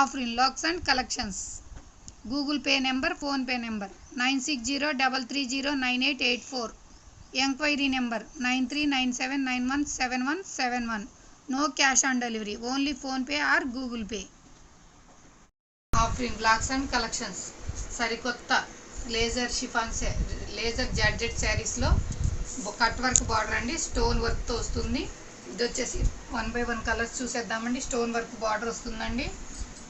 Afrin looks and collections. Google Pay number PhonePe number nine six zero double three zero nine eight eight four. Enquiry number nine three nine seven nine one seven one seven one. No cash on delivery only PhonePe or Google Pay. Offering blocks and collections. సరికొత్త laser chiffon laser georgette శారీస్లో cut work border అండి. Stone వర్క్తో వస్తుంది. ఇది వచ్చేసి one by one colours చూసేద్దామండి. Stone work border వస్తుందండి.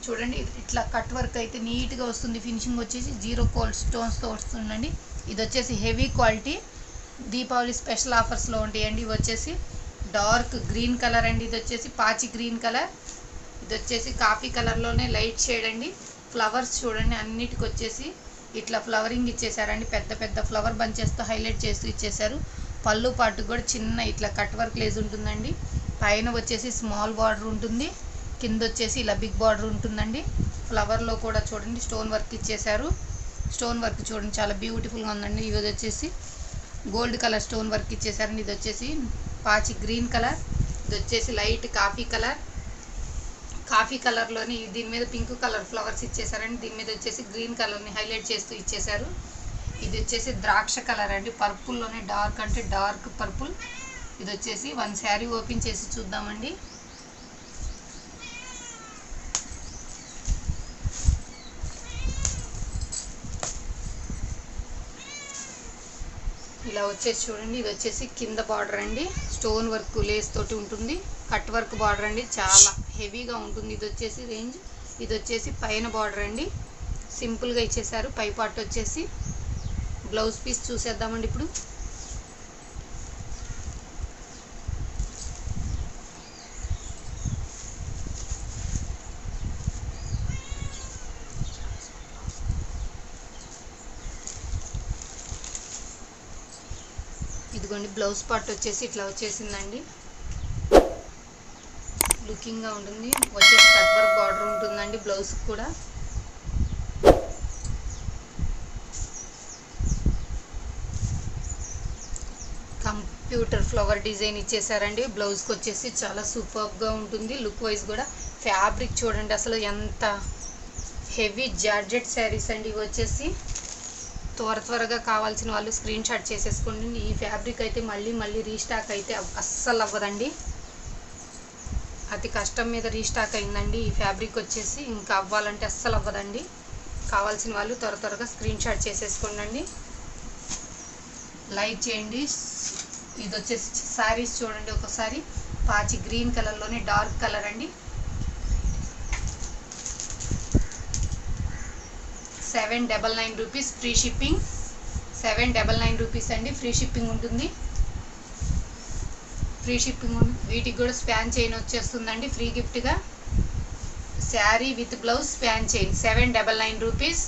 చూడండి ఇట్లా కట్ వర్క్ అయితే నీట్గా వస్తుంది. ఫినిషింగ్ వచ్చేసి జీరో కోల్డ్ స్టోన్స్తో వస్తుందండి. ఇది వచ్చేసి హెవీ క్వాలిటీ దీపావళి స్పెషల్ ఆఫర్స్లో ఉంటాయండి ఇవి వచ్చేసి డార్క్ గ్రీన్ కలర్ అండి. ఇది వచ్చేసి పాచి గ్రీన్ కలర్ ఇది వచ్చేసి కాఫీ కలర్లోనే లైట్ షేడ్ అండి. ఫ్లవర్స్ చూడండి అన్నిటికి వచ్చేసి ఇట్లా ఫ్లవరింగ్ ఇచ్చేసారండి. పెద్ద పెద్ద ఫ్లవర్ బంచెస్తో హైలైట్ చేస్తూ ఇచ్చేసారు. పళ్ళు పాటు కూడా చిన్న ఇట్లా కట్ వర్క్ లేజ్ ఉంటుందండి. పైన వచ్చేసి స్మాల్ బార్డర్ ఉంటుంది. కింద వచ్చేసి ఇలా బిగ్ బార్డర్ ఉంటుందండి. ఫ్లవర్లో కూడా చూడండి స్టోన్ వర్క్ ఇచ్చేసారు స్టోన్ వర్క్ చూడండి చాలా బ్యూటిఫుల్గా ఉందండి. ఇది వచ్చేసి గోల్డ్ కలర్ స్టోన్ వర్క్ ఇచ్చేసారండి ఇది వచ్చేసి పాచి గ్రీన్ కలర్ ఇది వచ్చేసి లైట్ కాఫీ కలర్ కాఫీ కలర్లోని దీని మీద పింక్ కలర్ ఫ్లవర్స్ ఇచ్చేసారండి దీని మీద వచ్చేసి గ్రీన్ కలర్ని హైలైట్ చేస్తూ ఇచ్చేసారు ఇది వచ్చేసి ద్రాక్ష కలర్ అండి. పర్పుల్లోనే డార్క్ అంటే డార్క్ పర్పుల్ ఇది వచ్చేసి వన్ శారీ ఓపెన్ చేసి చూద్దామండి. ఇలా వచ్చేసి చూడండి ఇది వచ్చేసి కింద బార్డర్ అండి. స్టోన్ వర్క్ లేస్ తోటి ఉంటుంది. కట్ వర్క్ బార్డర్ అండి. చాలా హెవీగా ఉంటుంది. ఇది వచ్చేసి రేంజ్ ఇది వచ్చేసి పైన బార్డర్ అండి. సింపుల్గా ఇచ్చేసారు పై పార్ట్ వచ్చేసి బ్లౌజ్ పీస్ చూసేద్దామండి ఇప్పుడు. ఇదిగోండి బ్లౌజ్ పార్ట్ వచ్చేసి ఇట్లా వచ్చేసిందండి. లుకింగ్గా ఉంటుంది. వచ్చేసి కట్ వర్క్ బార్డర్ ఉంటుందండి బ్లౌజ్ కూడా. కంప్యూటర్ ఫ్లవర్ డిజైన్ ఇచ్చేసారండి. బ్లౌజ్కి వచ్చేసి చాలా సూపర్గా ఉంటుంది. లుక్ వైజ్ కూడా ఫ్యాబ్రిక్ చూడండి అసలు ఎంత హెవీ జార్జెట్ శారీస్ అండి ఇవి వచ్చేసి. త్వర త్వరగా కావాల్సిన వాళ్ళు స్క్రీన్ షాట్ చేసేసుకోండి. ఈ ఫ్యాబ్రిక్ అయితే మళ్ళీ మళ్ళీ రీస్టాక్ అయితే అస్సలు అవ్వదండి. అతి కష్టం మీద రీస్టాక్ అయిందండి. ఈ ఫ్యాబ్రిక్ వచ్చేసి ఇంకా అవ్వాలంటే అస్సలు అవ్వదండి. కావాల్సిన వాళ్ళు త్వర త్వరగా స్క్రీన్ షాట్ చేసేసుకోండి లైక్ చేయండి. ఇది వచ్చేసి శారీస్ చూడండి ఒకసారి. పాచి గ్రీన్ కలర్లోనే డార్క్ కలర్ అండి. Seven double nine rupees free shipping. Seven double nine rupees అండి ఫ్రీ షిప్పింగ్ ఉంటుంది. ఫ్రీ షిప్పింగ్ వీటికి కూడా స్పాన్ చైన్ వచ్చేస్తుందండి ఫ్రీ గిఫ్ట్గా. Sari with blouse span chain seven double nine rupees.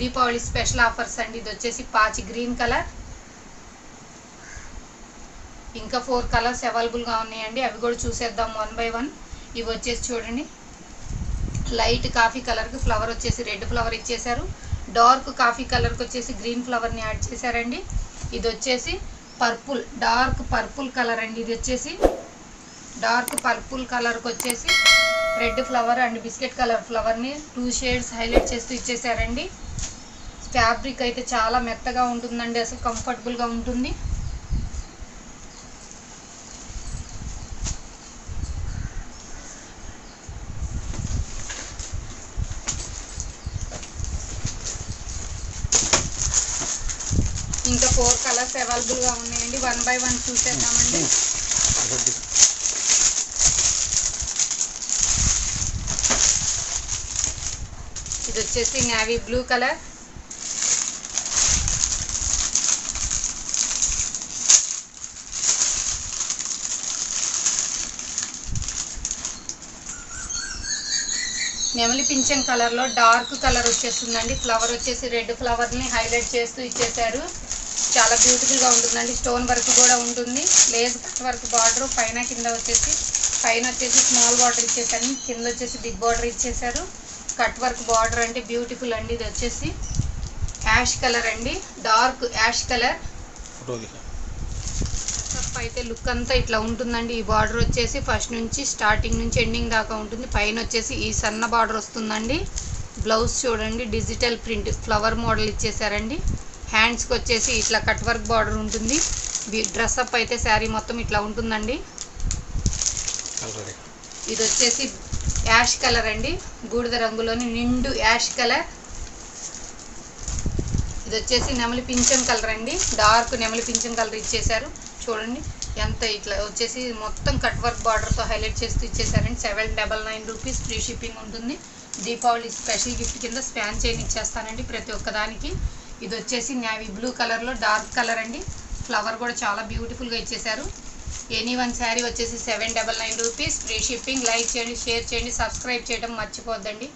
Deepavali special offers అండి ఇది వచ్చేసి పాచి గ్రీన్ కలర్. ఇంకా ఫోర్ కలర్స్ అవైలబుల్గా ఉన్నాయండి అవి కూడా చూసేద్దాం వన్ బై వన్. ఇవి వచ్చేసి చూడండి. లైట్ కాఫీ కలర్కి ఫ్లవర్ వచ్చేసి రెడ్ ఫ్లవర్ ఇచ్చేసారు డార్క్ కాఫీ కలర్కి వచ్చేసి గ్రీన్ ఫ్లవర్ని యాడ్ చేశారండి. ఇది వచ్చేసి పర్పుల్ డార్క్ పర్పుల్ కలర్ అండి. ఇది వచ్చేసి డార్క్ పర్పుల్ కలర్కి వచ్చేసి red flower and biscuit colour ఫ్లవర్ని two shades highlight చేస్తూ ఇచ్చేసారండి ఫ్యాబ్రిక్ అయితే చాలా మెత్తగా ఉంటుందండి. అసలు కంఫర్టబుల్గా ఉంటుంది ఇంకా ఫోర్ కలర్స్ అవైలబుల్గా ఉన్నాయండి. వన్ బై వన్ చూసేద్దామండి. ఇది వచ్చేసి నావీ బ్లూ కలర్ నెమలి పింఛన్ కలర్లో డార్క్ కలర్ వచ్చేస్తుందండి. ఫ్లవర్ వచ్చేసి రెడ్ ఫ్లవర్ని హైలైట్ చేస్తూ ఇచ్చేసారు చాలా బ్యూటిఫుల్గా ఉంటుందండి. స్టోన్ వర్క్ కూడా ఉంటుంది. లేస్ కట్ వర్క్ బార్డర్ పైన కింద వచ్చేసి పైన వచ్చేసి స్మాల్ బార్డర్ ఇచ్చేసారు కింద వచ్చేసి బిగ్ బార్డర్ ఇచ్చేసారు. కట్ వర్క్ బార్డర్ అంటే బ్యూటిఫుల్ అండి. ఇది వచ్చేసి యాష్ కలర్ అండి. డార్క్ యాష్ కలర్ అయితే లుక్ అంతా ఇట్లా ఉంటుందండి. ఈ బార్డర్ వచ్చేసి ఫస్ట్ నుంచి స్టార్టింగ్ నుంచి ఎండింగ్ దాకా ఉంటుంది. పైన వచ్చేసి ఈ సన్న బార్డర్ వస్తుందండి. బ్లౌజ్ చూడండి డిజిటల్ ప్రింట్ ఫ్లవర్ మోడల్ ఇచ్చేసారండి. హ్యాండ్స్కి వచ్చేసి ఇట్లా కట్ వర్క్ బార్డర్ ఉంటుంది. డ్రెస్అప్ అయితే శారీ మొత్తం ఇట్లా ఉంటుందండి. ఇది వచ్చేసి యాష్ కలర్ అండి. బూడిద రంగులోని నిండు యాష్ కలర్ ఇది వచ్చేసి నెమలి పింఛం కలర్ అండి. డార్క్ నెమలి పింఛం కలర్ ఇచ్చేసారు చూడండి ఎంత ఇట్లా వచ్చేసి మొత్తం కట్ వర్క్ బార్డర్తో హైలైట్ చేస్తూ ఇచ్చేసారండి seven double nine rupees free shipping ఉంటుంది. దీపావళి స్పెషల్ గిఫ్ట్ కింద స్పాన్ చైన్ ఇచ్చేస్తానండి ప్రతి ఒక్కదానికి ఇది వచ్చేసి నేవీ బ్లూ కలర్లో డార్క్ కలర్ అండి. ఫ్లవర్ కూడా చాలా బ్యూటిఫుల్గా ఇచ్చేసారు. ఎనీ వన్ శారీ వచ్చేసి seven double nine rupees. Free shipping like చేయండి షేర్ చేయండి సబ్స్క్రైబ్ చేయడం మర్చిపోద్దండి.